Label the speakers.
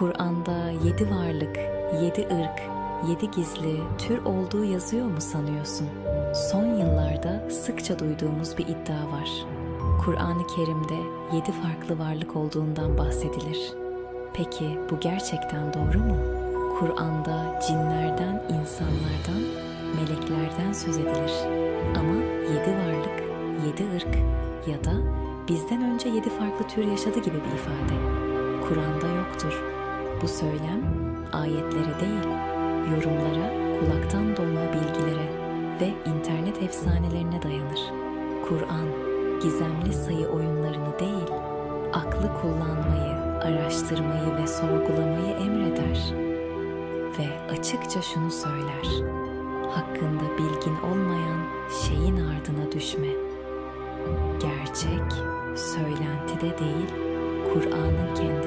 Speaker 1: Kur'an'da yedi varlık, yedi ırk, yedi gizli tür olduğu yazıyor mu sanıyorsun? Son yıllarda sıkça duyduğumuz bir iddia var. Kur'an-ı Kerim'de yedi farklı varlık olduğundan bahsedilir. Peki bu gerçekten doğru mu? Kur'an'da cinlerden, insanlardan, meleklerden söz edilir. Ama yedi varlık, yedi ırk ya da bizden önce yedi farklı tür yaşadı gibi bir ifade. Kur'an'da yoktur. Bu söylem ayetlere değil, yorumlara, kulaktan dolma bilgilere ve internet efsanelerine dayanır. Kur'an, gizemli sayı oyunlarını değil, aklı kullanmayı, araştırmayı ve sorgulamayı emreder. Ve açıkça şunu söyler. Hakkında bilgin olmayan şeyin ardına düşme. Gerçek, söylentide değil, Kur'an'ın kendisindedir.''